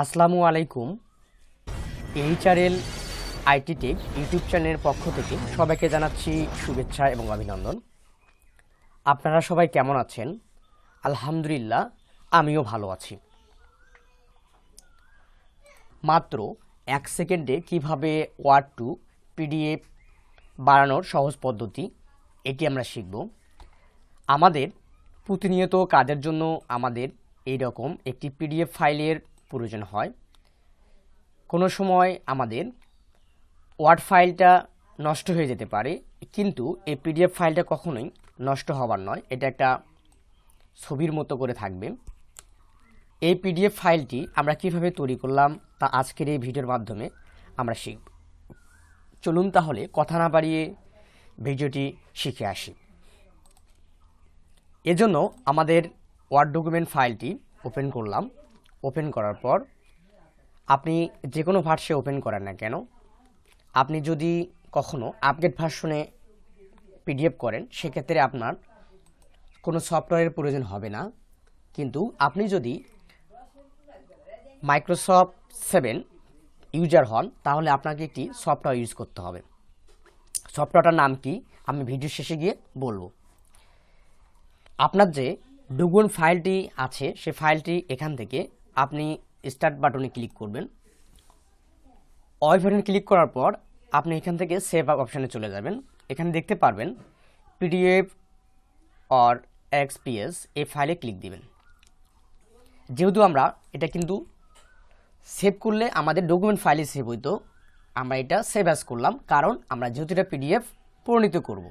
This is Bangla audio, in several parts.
আসসালামু আলাইকুম। এইচআরএল আইটি টেক ইউটিউব চ্যানেলের পক্ষ থেকে সবাইকে জানাচ্ছি শুভেচ্ছা এবং অভিনন্দন। আপনারা সবাই কেমন আছেন? আলহামদুলিল্লাহ, আমিও ভালো আছি। মাত্র এক সেকেন্ডে কীভাবে ওয়ার্ড টু পিডিএফ বাড়ানোর সহজ পদ্ধতি, এটি আমরা শিখব। আমাদের প্রতিনিয়ত কাজের জন্য আমাদের এই রকম একটি পিডিএফ ফাইলের প্রয়োজন হয়। কোনো সময় আমাদের ওয়ার্ড ফাইলটা নষ্ট হয়ে যেতে পারে, কিন্তু এই পিডিএফ ফাইলটা কখনোই নষ্ট হবার নয়। এটা একটা ছবির মতো করে থাকবে। এই পিডিএফ ফাইলটি আমরা কীভাবে তৈরি করলাম তা আজকের এই ভিডিওর মাধ্যমে আমরা শিখব। চলুন তাহলে কথা না বাড়িয়ে ভিডিওটি শিখে আসি। এজন্য আমাদের ওয়ার্ড ডকুমেন্ট ফাইলটি ওপেন করলাম। ওপেন করার পর, আপনি যে কোনো ভার্সে ওপেন করেন না কেন, আপনি যদি কখনো আপডেট ভার্সনে পিডিএফ করেন, সেক্ষেত্রে আপনার কোনো সফটওয়্যারের প্রয়োজন হবে না। কিন্তু আপনি যদি মাইক্রোসফট সেভেন ইউজার হন, তাহলে আপনাকে একটি সফটওয়্যার ইউজ করতে হবে। সফটওয়্যারটার নাম কি? আমি ভিডিও শেষে গিয়ে বলব। আপনার যে ডুগুন ফাইলটি আছে, সে ফাইলটি এখান থেকে আপনি স্টার্ট বাটনে ক্লিক করবেন। অয় বাটনে ক্লিক করার পর আপনি এখান থেকে সেভ অপশানে চলে যাবেন। এখানে দেখতে পারবেন পিডিএফ অর এক্সপিএস এই ফাইলে ক্লিক দিবেন। যেহেতু আমরা এটা কিন্তু সেভ করলে আমাদের ডকুমেন্ট ফাইলে সেভ হইতো, আমরা এটা সেভ অ্যাজ করলাম, কারণ আমরা যেহেতু এটা পিডিএফ পরিণত করব।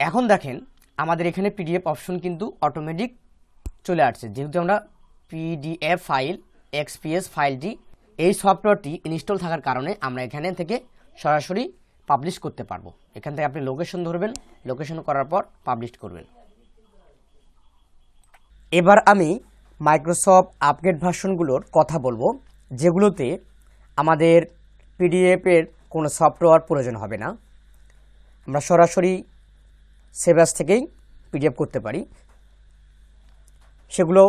এখন দেখেন আমাদের এখানে পিডিএফ অপশন কিন্তু অটোমেটিক চলে আসছে। যেহেতু আমরা পিডিএফ ফাইল এক্সপিএস ফাইলটি, এই সফটওয়্যারটি ইনস্টল থাকার কারণে আমরা এখানে থেকে সরাসরি পাবলিশ করতে পারব। এখান থেকে আপনি লোকেশন ধরবেন লোকেশন করার পর পাবলিশ করবেন। এবার আমি মাইক্রোসফট আপডেট ভার্সনগুলোর কথা বলব, যেগুলোতে আমাদের পিডিএফের কোনো সফটওয়্যার প্রয়োজন হবে না। আমরা সরাসরি সেভাস থেকেই পিডিএফ করতে পারি। সেগুলো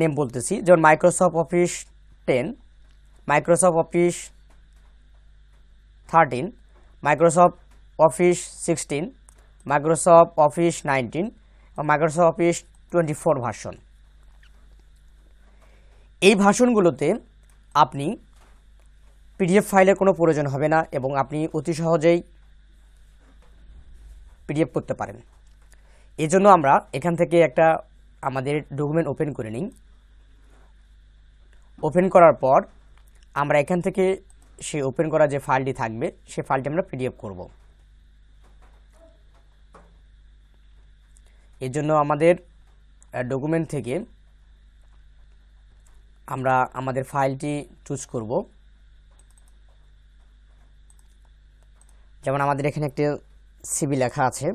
নেম বলতেছি। যেমন Microsoft office ten Microsoft office thirteen Microsoft office sixteen Microsoft office nineteen এবং Microsoft office twenty four version এই ভার্সনগুলোতে আপনি পিডিএফ ফাইলের কোনো প্রয়োজন হবে না এবং আপনি অতি সহজেই পিডিএফ করতে পারেন। এজন্য আমরা এখান থেকে একটা আমাদের ডকুমেন্ট ওপেন করে নিই। ওপেন করার পর আমরা এখান থেকে সেই ওপেন করা যে ফাইলটি থাকবে, সে ফাইলটি আমরা পিডিএফ করব। এর জন্য আমাদের ডকুমেন্ট থেকে আমরা আমাদের ফাইলটি চুজ করব। যেমন আমাদের এখানে একটি সিবি লেখা আছে।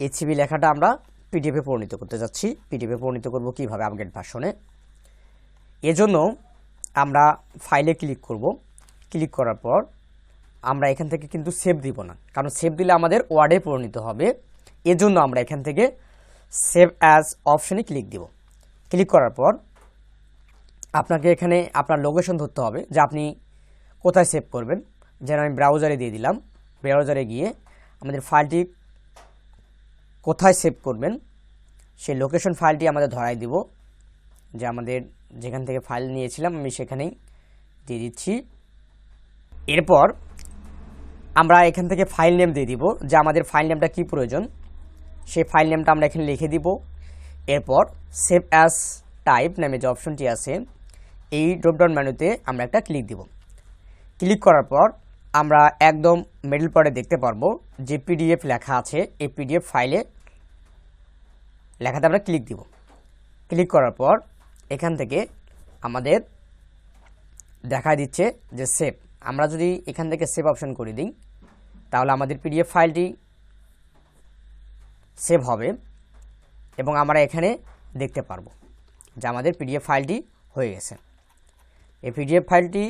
এই সিবি লেখাটা আমরা পিডিএফে পরিণত করতে যাচ্ছি। পিডিএফে পরিণত করব কীভাবে আপডেট ভার্সনে এজন্য আমরা ফাইলে ক্লিক করব। ক্লিক করার পর আমরা এখান থেকে কিন্তু সেভ দিব না। কারণ সেভ দিলে আমাদের ওয়ার্ডে পরিণত হবে। এজন্য আমরা এখান থেকে সেভ অ্যাজ অপশনে ক্লিক দিব। ক্লিক করার পর আপনাকে এখানে আপনার লোকেশন ধরতে হবে যে আপনি কোথায় সেভ করবেন। যেন আমি ব্রাউজারে দিয়ে দিলাম। ব্রাউজারে গিয়ে আমাদের ফাইলটি কোথায় সেভ করবেন, সেই লোকেশন ফাইলটি আমাদের ধরাই দিব। যে আমাদের যেখান থেকে ফাইল নিয়েছিলাম, আমি সেখানেই দিয়ে দিচ্ছি। এরপর আমরা এখান থেকে ফাইল নেম দিয়ে দিব, যে আমাদের ফাইল নেমটা কী প্রয়োজন, সেই ফাইল নেমটা আমরা এখানে লিখে দিব। এরপর সেভ অ্যাস টাইপ নামে যে অপশনটি আছে, এই ড্রপডাউন মেনুতে আমরা একটা ক্লিক দিব। ক্লিক করার পর আমরা একদম মিডল পরে দেখতে পারব যে পিডিএফ লেখা আছে, এই পিডিএফ ফাইলে লেখাতে আমরা ক্লিক দিব। ক্লিক করার পর এখান থেকে আমাদের দেখা দিচ্ছে যে সেভ আমরা যদি এখান থেকে সেভ অপশন করে দিই, তাহলে আমাদের পিডিএফ ফাইলটি সেভ হবে এবং আমরা এখানে দেখতে পারব যে আমাদের পিডিএফ ফাইলটি হয়ে গেছে। এই পিডিএফ ফাইলটি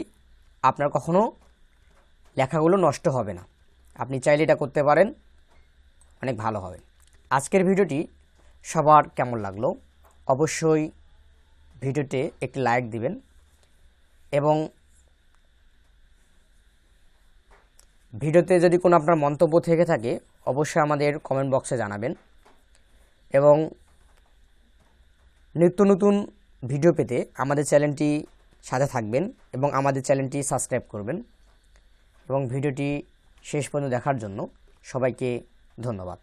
আপনার কখনো লেখাগুলো নষ্ট হবে না। আপনি চাইলে এটা করতে পারেন, অনেক ভালো হবে। আজকের ভিডিওটি সবার কেমন লাগল? অবশ্যই ভিডিওতে একটি লাইক দিবেন এবং ভিডিওতে যদি কোনো আপনার মন্তব্য থেকে থাকে, অবশ্যই আমাদের কমেন্ট বক্সে জানাবেন এবং নিত্য নতুন ভিডিও পেতে আমাদের চ্যানেলটি সাথে থাকবেন এবং আমাদের চ্যানেলটি সাবস্ক্রাইব করবেন এবং ভিডিওটি শেষ পর্যন্ত দেখার জন্য সবাইকে ধন্যবাদ।